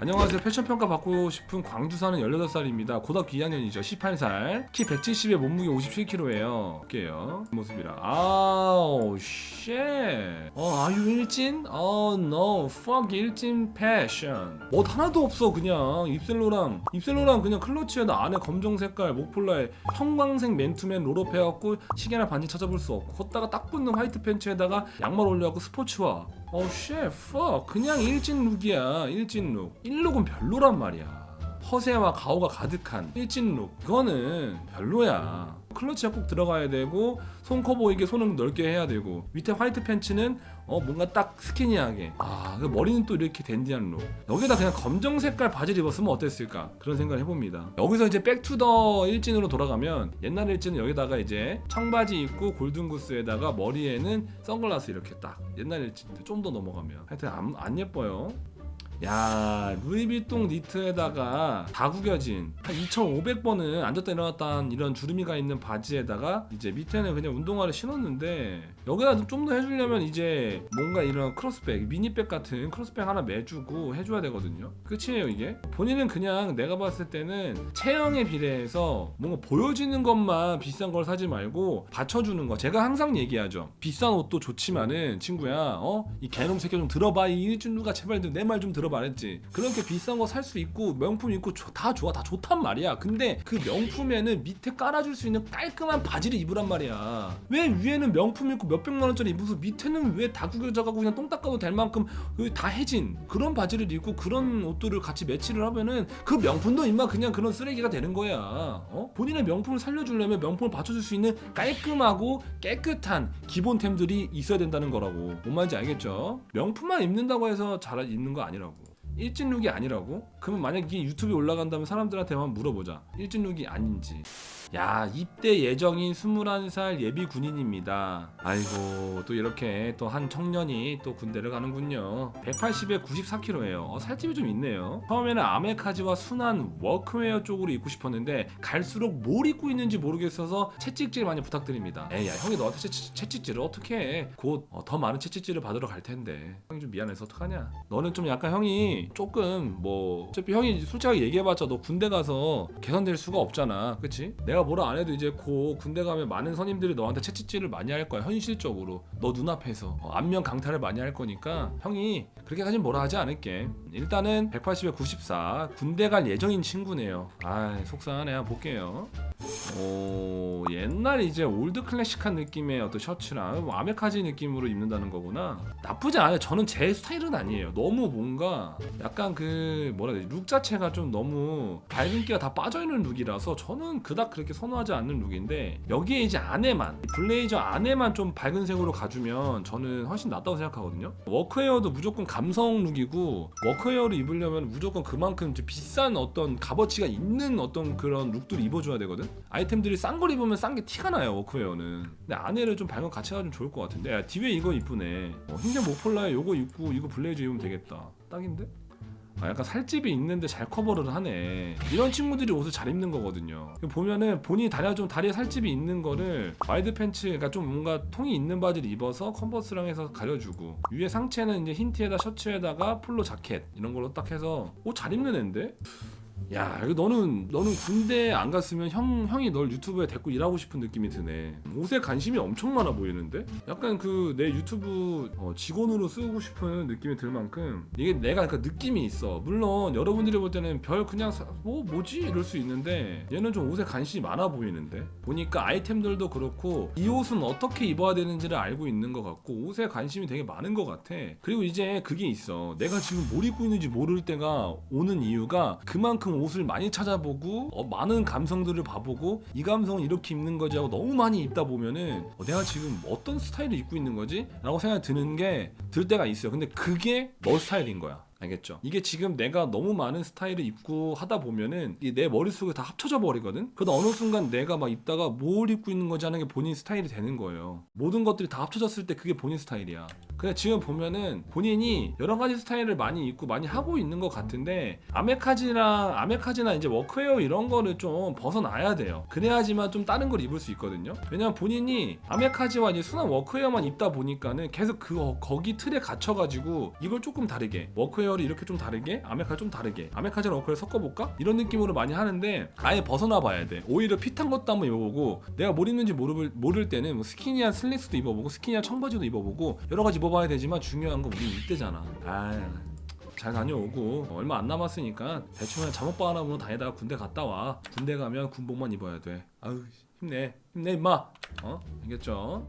안녕하세요. 패션 평가 받고 싶은 광주 사는 18살입니다. 고등학교 2학년이죠. 18살. 키 170에 몸무게 57kg예요. 볼게요. 모습이라. 아우, 쉣. 어, 아유, 일진? 어, no. fuck, 일진 패션. 옷 하나도 없어, 그냥. 입셀로랑, 입셀로랑 그냥 클러치에다 안에 검정 색깔, 목폴라에 형광색 맨투맨 롤업 해갖고 시계나 반지 찾아볼 수 없고, 걷다가 딱 붙는 화이트 팬츠에다가 양말 올려갖고 스포츠화. 어, 쉣, fuck. 그냥 일진 룩이야, 일진 룩. 일룩은 별로란 말이야. 허세와 가오가 가득한 일진 룩. 그거는 별로야. 클러치가 꼭 들어가야 되고 손 커 보이게 손은 넓게 해야 되고 밑에 화이트 팬츠는 어 뭔가 딱 스키니하게. 아그 머리는 또 이렇게 댄디한 룩. 여기다 그냥 검정 색깔 바지를 입었으면 어땠을까? 그런 생각을 해봅니다. 여기서 이제 백투더 일진으로 돌아가면 옛날 일진은 여기다가 이제 청바지 입고 골든구스에다가 머리에는 선글라스 이렇게 딱. 옛날 일진 좀 더 넘어가면. 하여튼 안, 안 예뻐요 야 루이비통 니트에다가 다 구겨진 한 2,500번은 앉았다 일어났다 한 이런 주름이가 있는 바지에다가 이제 밑에는 그냥 운동화를 신었는데 여기다 좀 더 해주려면 이제 뭔가 이런 크로스백 미니백 같은 크로스백 하나 매주고 해줘야 되거든요. 끝이에요 이게? 본인은 그냥 내가 봤을 때는 체형에 비례해서 뭔가 보여지는 것만 비싼 걸 사지 말고 받쳐주는 거. 제가 항상 얘기하죠. 비싼 옷도 좋지만은 친구야 어 이 개놈 새끼 좀 들어봐. 이 일준루가 제발 내 말 좀 들어봐 했지. 그렇게 비싼 거 살 수 있고 명품 있고 조- 다 좋아 다 좋단 말이야. 근데 그 명품에는 밑에 깔아줄 수 있는 깔끔한 바지를 입으란 말이야. 왜 위에는 명품 있고 몇백만 원짜리 입어서 밑에는 왜 다 구겨져가고 그냥 똥 닦아도 될 만큼 그다 해진 그런 바지를 입고 그런 옷들을 같이 매치를 하면은 그 명품도 임마 그냥 그런 쓰레기가 되는 거야. 어? 본인의 명품을 살려주려면 명품을 받쳐줄 수 있는 깔끔하고 깨끗한 기본템들이 있어야 된다는 거라고. 뭔 말인지 알겠죠? 명품만 입는다고 해서 잘 입는 거 아니라고 일진룩이 아니라고? 그러면 만약 이게 유튜브에 올라간다면 사람들한테만 물어보자 일진룩이 아닌지 야 입대 예정인 21살 예비 군인입니다. 아이고 또 이렇게 또 한 청년이 또 군대를 가는군요. 180에 94kg예요. 어, 살집이 좀 있네요. 처음에는 아메카지와 순한 워크웨어 쪽으로 입고 싶었는데 갈수록 뭘 입고 있는지 모르겠어서 채찍질 많이 부탁드립니다. 에이 야 형이 너한테 채, 채찍질을 어떻게 해곧 어, 더 많은 채찍질을 받으러 갈 텐데. 형이 좀 미안해서 어떡하냐? 너는 좀 약간 형이 조금 뭐 어차피 형이 솔직하게 얘기해봤자 너 군대 가서 개선될 수가 없잖아. 그치? 내가 뭐라 안 해도 이제 고 군대 가면 많은 선임들이 너한테 채찍질을 많이 할 거야 현실적으로. 너 눈앞에서. 어, 안면 강탈을 많이 할 거니까. 형이 그렇게까지 뭐라 하지 않을게. 일단은 180에 94 군대 갈 예정인 친구네요. 아 속상하네. 한번 볼게요 오 옛날 이제 올드 클래식한 느낌의 어떤 셔츠랑 뭐 아메카지 느낌으로 입는다는 거구나. 나쁘지 않아요. 저는 제 스타일은 아니에요. 너무 뭔가 약간 그 뭐라 해야 되지? 룩 자체가 좀 너무 밝은기가 다 빠져있는 룩이라서 저는 그닥 그렇게 선호하지 않는 룩인데 여기에 이제 안에만 블레이저 안에만 좀 밝은 색으로 가주면 저는 훨씬 낫다고 생각하거든요. 워크웨어도 무조건 감성 룩이고 워크웨어를 입으려면 무조건 그만큼 비싼 어떤 값어치가 있는 어떤 그런 룩들을 입어줘야 되거든 아이템들이 싼 걸 입으면 싼 게 티가 나요 워크웨어는 근데 안에를 좀 밝은 같이 가지면 좋을 것 같은데 야, 뒤에 이거 이쁘네 어, 흰색 목폴라에 요거 입고 이거 블레이저 입으면 되겠다 딱인데? 아, 약간 살집이 있는데 잘 커버를 하네. 이런 친구들이 옷을 잘 입는 거거든요. 보면은 본인이 다리가 좀 다리에 살집이 있는 거를 와이드 팬츠, 그러니까 좀 뭔가 통이 있는 바지를 입어서 컨버스랑 해서 가려주고 위에 상체는 이제 흰 티에다 셔츠에다가 폴로 자켓 이런 걸로 딱 해서 옷 잘 입는 애인데? 야, 너는 너는 군대 안 갔으면 형 형이 널 유튜브에 데리고 일하고 싶은 느낌이 드네. 옷에 관심이 엄청 많아 보이는데? 약간 그 내 유튜브 어, 직원으로 쓰고 싶은 느낌이 들 만큼 이게 내가 그 느낌이 있어. 물론 여러분들이 볼 때는 별 그냥 사- 뭐 뭐지 이럴 수 있는데 얘는 좀 옷에 관심이 많아 보이는데 보니까 아이템들도 그렇고 이 옷은 어떻게 입어야 되는지를 알고 있는 것 같고 옷에 관심이 되게 많은 것 같아. 그리고 이제 그게 있어. 내가 지금 뭘 입고 있는지 모를 때가 오는 이유가 그만큼 옷을 많이 찾아보고 어, 많은 감성들을 봐보고 이 감성은 이렇게 입는 거지 하고 너무 많이 입다 보면은 어, 내가 지금 어떤 스타일을 입고 있는 거지? 라고 생각이 드는 게 들 때가 있어요. 근데 그게 너 스타일인 거야. 알겠죠? 이게 지금 내가 너무 많은 스타일을 입고 하다 보면은 내 머릿속에 다 합쳐져 버리거든? 그러다 어느 순간 내가 막 입다가 뭘 입고 있는 거지 하는 게 본인 스타일이 되는 거예요. 모든 것들이 다 합쳐졌을 때 그게 본인 스타일이야. 근데 지금 보면은 본인이 여러 가지 스타일을 많이 입고 많이 하고 있는 것 같은데 아메카지랑 아메카지나 이제 워크웨어 이런 거를 좀 벗어나야 돼요. 그래야지만 좀 다른 걸 입을 수 있거든요. 왜냐면 본인이 아메카지와 이제 순한 워크웨어만 입다 보니까는 계속 그 어- 거기 틀에 갇혀가지고 이걸 조금 다르게 워크웨어 계열이 이렇게 좀 다르게? 아메카 좀 다르게? 아메카즈랑 어크를 섞어볼까? 이런 느낌으로 많이 하는데 아예 벗어나 봐야 돼. 오히려 핏한 것도 한번 입어보고 내가 뭘 입는지 모를, 모를 때는 뭐 스키니한 슬랙스도 입어보고 스키니한 청바지도 입어보고 여러 가지 입어봐야 되지만 중요한 건 우리 이때잖아. 아잘 다녀오고. 얼마 안 남았으니까 대충 그냥 잠옷바 하나 입고 다니다가 군대 갔다 와. 군대 가면 군복만 입어야 돼. 아유 힘내. 힘내 임마. 어? 알겠죠?